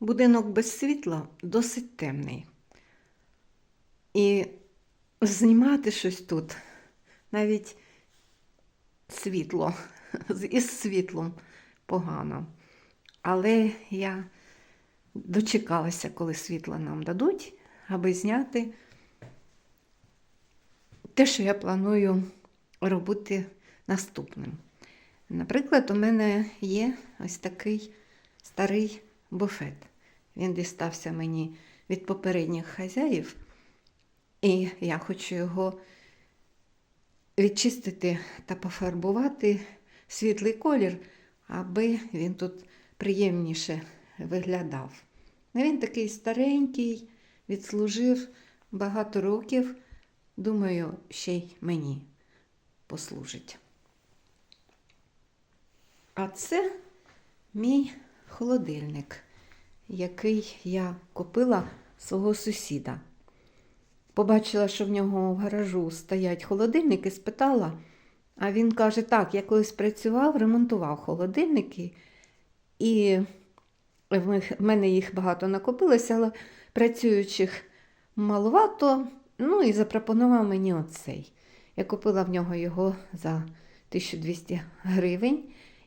Будинок без світла досить темний. І знімати щось тут навіть світло, із світлом погано. Але я дочекалася, коли світло нам дадуть, аби зняти те, що я планую робити наступним. Наприклад, у мене є ось такий старий буфет. Він дістався мені від попередніх хазяїв, і я хочу його відчистити та пофарбувати в світлий колір, аби він тут приємніше виглядав. Ну, Він такий старенький, відслужив багато років. Думаю, ще й мені послужить. А це мій холодильник, який я купила свого сусіда. Побачила, що в нього в гаражу стоять холодильники, спитала, а він каже: так, я колись працював, ремонтував холодильники, і в мене їх багато накопилося, але працюючих маловато. Ну і запропонував мені оцей. Я купила в нього його за 1200 гривень,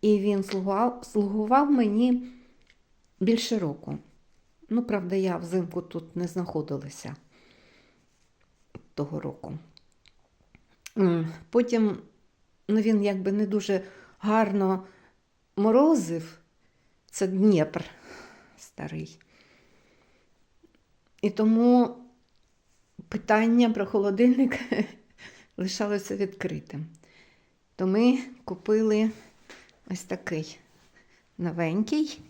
і він слугував, слугував мені більше року. Ну, правда, я взимку тут не знаходилася того року. Потім ну, він якби не дуже гарно морозив. Це Дніпр старий. І тому питання про холодильник лишалося відкритим. То ми купили ось такий новенький.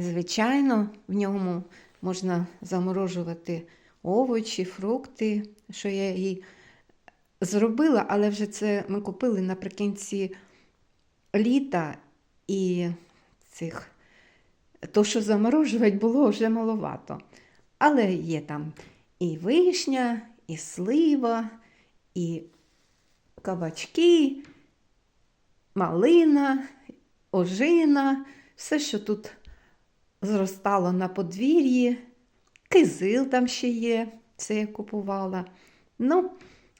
Звичайно, в ньому можна заморожувати овочі, фрукти, що я і зробила, але вже це ми купили наприкінці літа і цих. То, що заморожувати було вже маловато. Але є там і вишня, і слива, і кабачки, малина, ожина, все, що тут зростало на подвір'ї, кизил там ще є, це я купувала. Ну,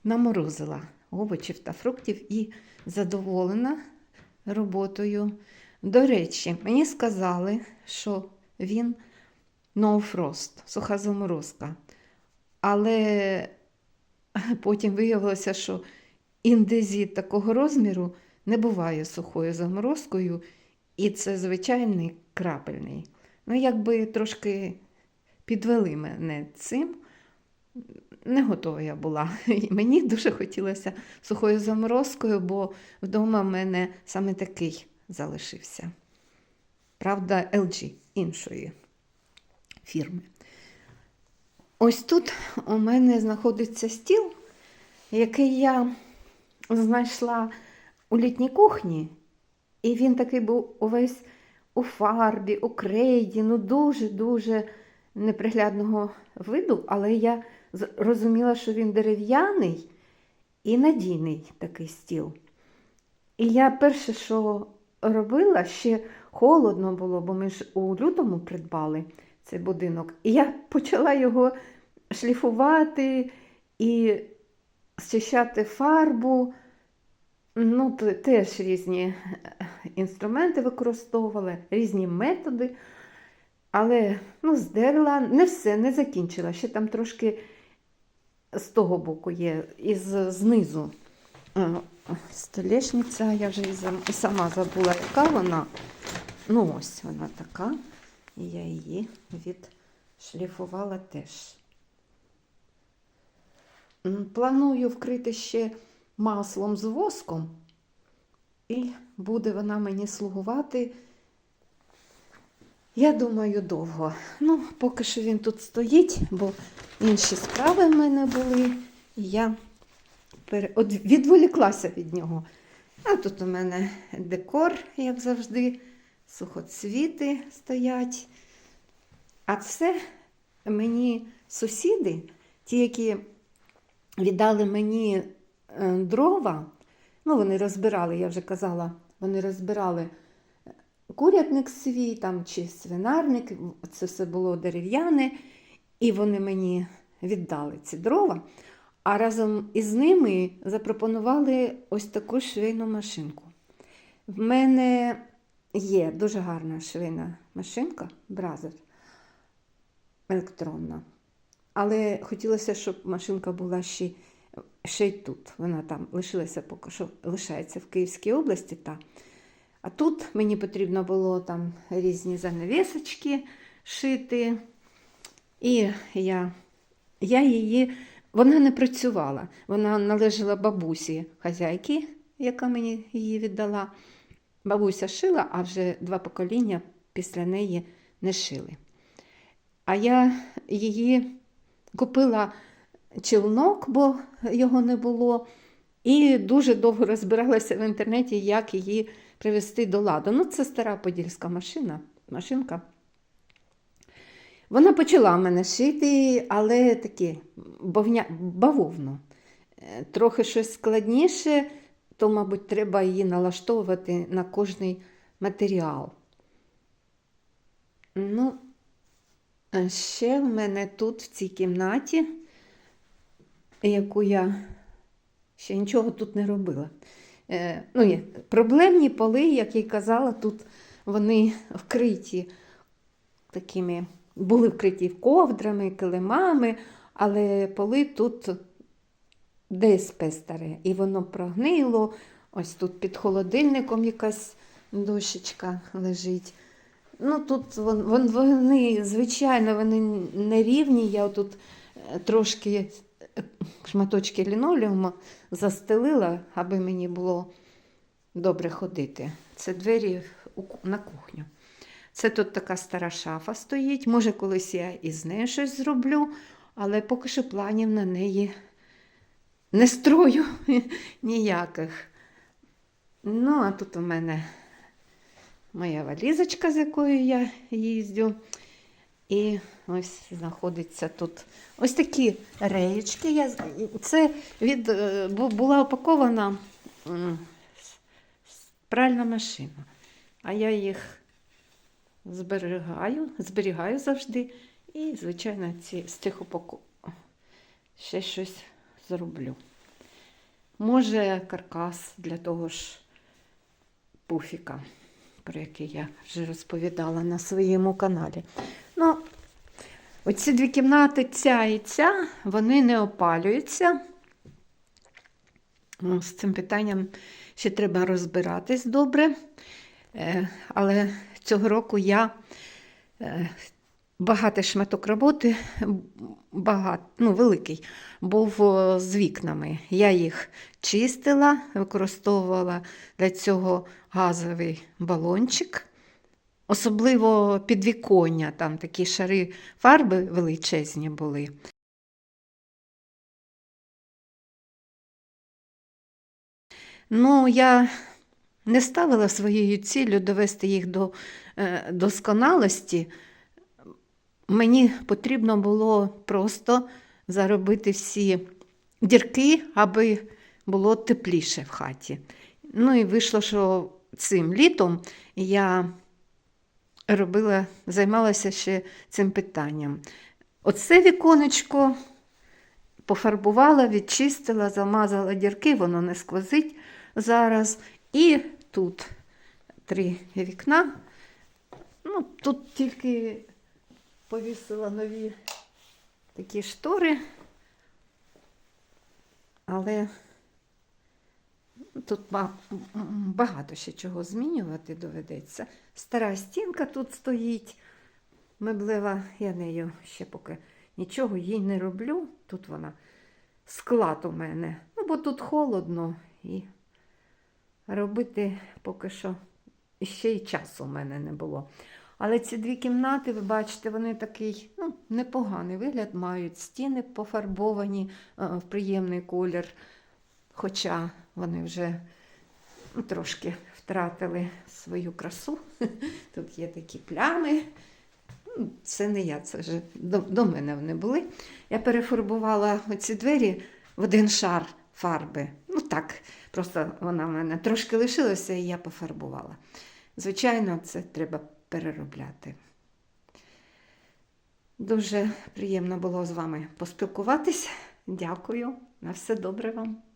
наморозила овочів та фруктів і задоволена роботою. До речі, мені сказали, що він no суха заморозка. Але потім виявилося, що індезіт такого розміру не буває сухою заморозкою, і це звичайний крапельний. Ну, якби трошки підвели мене цим. Не готова я була. І мені дуже хотілося сухою заморозкою, бо вдома в мене саме такий залишився. Правда, LG іншої фірми. Ось тут у мене знаходиться стіл, який я знайшла у літній кухні. І він такий був увесь у фарбі, у крейді, ну дуже-дуже неприглядного виду, але я з- розуміла, що він дерев'яний і надійний такий стіл. І я перше, що робила, ще холодно було, бо ми ж у лютому придбали цей будинок. І я почала його шліфувати і зчищати фарбу. Ну, теж різні е, інструменти використовувала, різні методи. Але ну, здерла, не все, не закінчила. Ще там трошки з того боку є, із знизу. Е, Столешниця, я вже і сама забула, яка вона. Ну, ось вона така. І я її відшліфувала теж. Планую вкрити ще маслом з воском, і буде вона мені слугувати. Я думаю, довго. Ну, поки що він тут стоїть, бо інші справи в мене були, і я відволіклася від нього. А тут у мене декор, як завжди, сухоцвіти стоять. А це мені сусіди, ті, які віддали мені дрова, ну, вони розбирали, я вже казала, вони розбирали курятник свій там, чи свинарник, це все було дерев'яне, і вони мені віддали ці дрова. А разом із ними запропонували ось таку швейну машинку. В мене є дуже гарна швейна машинка, бразер електронна. Але хотілося, щоб машинка була ще, ще й тут. Вона там лишилася поки що лишається в Київській області. Та. А тут мені потрібно було там різні занавісочки шити. І я, я її, вона не працювала. Вона належала бабусі хазяйки, яка мені її віддала. Бабуся шила, а вже два покоління після неї не шили. А я її купила челнок, бо його не було, і дуже довго розбиралася в інтернеті, як її привести до ладу. Ну, це стара подільська машина, машинка. Вона почала мене шити, але таке бавня, бавовно. Е, Трохи щось складніше, то, мабуть, треба її налаштовувати на кожний матеріал. Ну, ще в мене тут, в цій кімнаті, яку я ще нічого тут не робила. Е, ну, є, проблемні поли, як я й казала, тут вони вкриті такими, були вкриті ковдрами, килимами, але поли тут ДСП старе, і воно прогнило. Ось тут під холодильником якась дощечка лежить. Ну, тут вон, вон, вони, звичайно, вони не рівні. Я тут е, трошки шматочки лінолеуму застелила, аби мені було добре ходити. Це двері на кухню. Це тут така стара шафа стоїть. Може, колись я із нею щось зроблю, але поки що планів на неї не строю ніяких. Ну, а тут у мене моя валізочка, з якою я їздю. І ось знаходиться тут ось такі реєчки. Я, це від, е, була с- пральна машина. А я їх зберігаю, зберігаю завжди. І, звичайно, ці, з цих упаковок ще щось зроблю. Може, каркас для того ж пуфіка, про який я вже розповідала на своєму каналі. Ну, оці дві кімнати, ця і ця, вони не опалюються. Ну, З цим питанням ще треба розбиратись добре. Е, Але цього року я е, багатий шматок роботи, багат, ну, великий, був з вікнами. Я їх чистила, використовувала для цього газовий балончик. Особливо підвіконня, там такі шари фарби величезні були. Ну, я не ставила своєю ціллю довести їх до е, досконалості. Мені потрібно було просто заробити всі дірки, аби було тепліше в хаті. Ну і вийшло, що цим літом я робила, займалася ще цим питанням. Оце віконечко пофарбувала, відчистила, замазала дірки, воно не сквозить зараз. І тут три вікна. Ну, тут тільки повісила нові такі штори, але тут багато ще чого змінювати доведеться. Стара стінка тут стоїть, меблева, я нею ще поки нічого їй не роблю. Тут вона склад у мене. Ну, бо тут холодно і робити поки що ще й часу у мене не було. Але ці дві кімнати, ви бачите, вони такий ну, непоганий вигляд мають. Стіни пофарбовані е, в приємний колір, хоча вони вже ну, трошки втратили свою красу. Тут є такі плями. Ну, Це не я, це вже до, до мене вони були. Я перефарбувала оці двері в один шар фарби. Ну так, просто вона в мене трошки лишилася, і я пофарбувала. звичайно, це треба переробляти. Дуже приємно було з вами поспілкуватись. Дякую. На все добре вам.